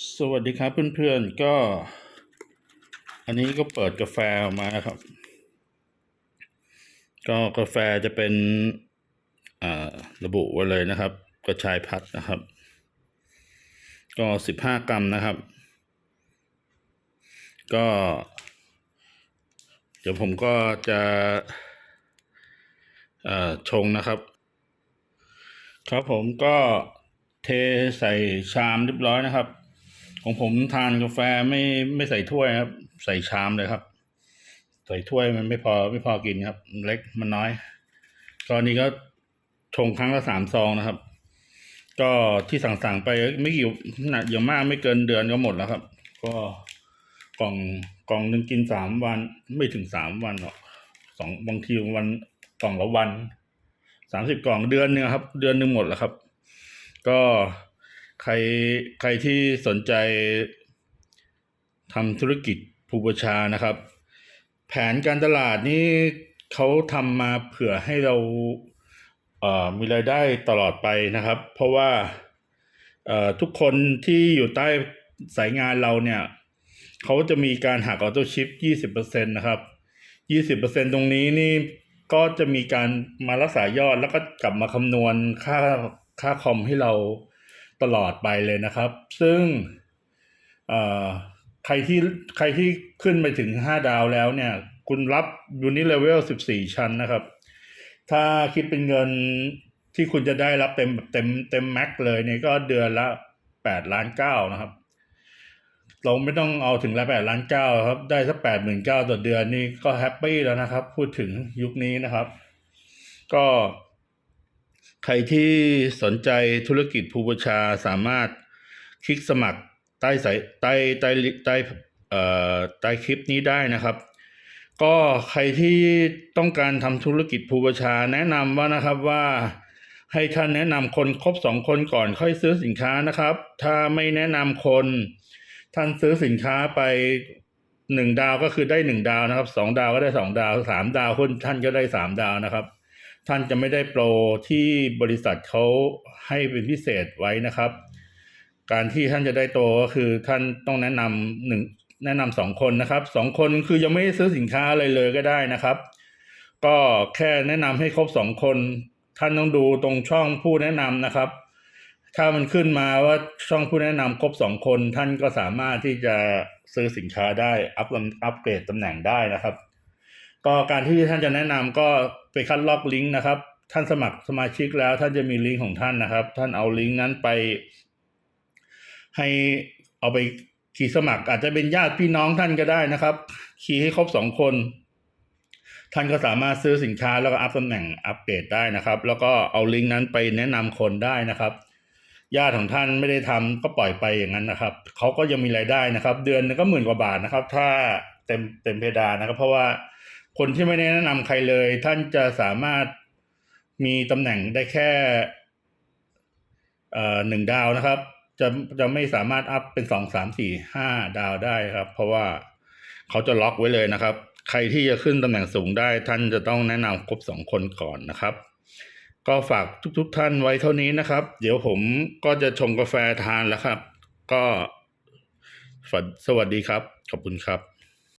สวัสดีครับเพื่อนๆก็ อันนี้ก็เปิดกาแฟออกมาครับ ก็กาแฟจะเป็นอ่าระบุไว้เลยนะครับ กระชายพัดนะครับ ก็สิบห้ากรัมนะครับ ก็ เดี๋ยวผมก็จะอ่อชงนะครับ ครับผมก็เทใส่ชามเรียบร้อยนะครับ ของผมทานกาแฟไม่ไม่ใส่ถ้วยครับ ใส่ชามเลยครับ ใส่ถ้วยมันไม่พอไม่พอกินครับ เล็กมันน้อย ตอนนี้ก็ชงครั้งละสามซองนะครับ ก็ที่สั่งๆไปไม่กี่หนักอย่างมากไม่เกินเดือนก็หมดแล้วครับ ก็กล่องกล่องหนึ่งกินสามวัน ไม่ถึงสามวันหรอกสองบางทีวันกล่องละวันสามสิบกล่องเดือนหนึงครับ เดือนหนึ่งหมดแล้วครับ ก็ ใครใครที่สนใจทำธุรกิจภูปชานะครับ แผนการตลาดนี่เขาทำมาเผื่อให้เราเอ่อมีรายได้ตลอดไปนะครับ เพราะว่าเอ่อทุกคนที่อยู่ใต้สายงานเราเนี่ยเขาจะมีการหักออโต้ชิป 20%นะครับ 20%ตรงนี้นี่ก็จะมีการมารักษายอดแล้วก็กลับมาคำนวณค่าค่าคอมให้เรา ตลอดไปเลยนะครับ ซึ่งใครที่ใครที่ขึ้นไปถึง 5 ดาวแล้วเนี่ย คุณรับยูนิเลเวล 14 ชั้นนะครับ ถ้าคิดเป็นเงินที่คุณจะได้รับเต็มเต็มเต็มแม็กเลยเนี่ยก็เดือนละ8ล้านเก้านะครับ เราไม่ต้องเอาถึงละแปดล้านเก้าครับ ได้สักแปดหมื่นเก้าต่อเดือนนี่ก็แฮปปี้แล้วนะครับ พูดถึงยุคนี้นะครับ ก็ ใครที่สนใจธุรกิจภูปชาสามารถคลิกสมัครใต้สายใต้ใต้ใต้เอ่อใต้คลิปนี้ได้นะครับ ก็ใครที่ต้องการทำธุรกิจภูปชาแนะนำว่านะครับว่าให้ท่านแนะนำคนครบสองคนก่อนค่อยซื้อสินค้านะครับ ถ้าไม่แนะนำคน ท่านซื้อสินค้าไปหนึ่งดาวก็คือได้หนึ่งดาวนะครับสองดาวก็ได้สองดาวสามดาวคนท่านก็ได้สามดาวนะครับ ท่านจะไม่ได้โปรที่บริษัทเขาให้เป็นพิเศษไว้นะครับ การที่ท่านจะได้โตก็คือท่านต้องแนะนำหนึ่งแนะนำสองคนนะครับสองคนคือยังไม่ได้ซื้อสินค้าอะไรเลยก็ได้นะครับ ก็แค่แนะนำให้ครบสองคน ท่านต้องดูตรงช่องผู้แนะนำนะครับ ถ้ามันขึ้นมาว่าช่องผู้แนะนำครบสองคน ท่านก็สามารถที่จะซื้อสินค้าได้อัพอัพเกรดตำแหน่งได้นะครับ ก็การที่ท่านจะแนะนำก็ไปคัดลอกลิงก์นะครับ ท่านสมัครสมาชิกแล้วท่านจะมีลิงก์ของท่านนะครับ ท่านเอาลิงก์นั้นไป ให้เอาไปขี่สมัคร อาจจะเป็นญาติพี่น้องท่านก็ได้นะครับขี่ให้ครบสองคน ท่านก็สามารถซื้อสินค้าแล้วก็อัพตำแหน่งอัปเกรดได้นะครับ แล้วก็เอาลิงก์นั้นไปแนะนำคนได้นะครับญาติของท่านไม่ได้ทำก็ปล่อยไปอย่างนั้นนะครับเขาก็ยังมีรายได้นะครับ เดือนก็หมื่นกว่าบาทนะครับ ถ้าเต็มเต็มเพดานนะครับ เพราะว่า คนที่ไม่ได้แนะนำใครเลย ท่านจะสามารถมีตำแหน่งได้แค่หนึ่งดาวนะครับ จะจะไม่สามารถอัพเป็นสองสามสี่ห้าดาวได้ครับ เพราะว่าเขาจะล็อกไว้เลยนะครับ ใครที่จะขึ้นตำแหน่งสูงได้ ท่านจะต้องแนะนำครบสองคนก่อนนะครับ ก็ฝากทุกๆทท่านไว้เท่านี้นะครับ เดี๋ยวผมก็จะชงกาแฟทานแล้วครับ ก็สวัสดีครับ ขอบคุณครับ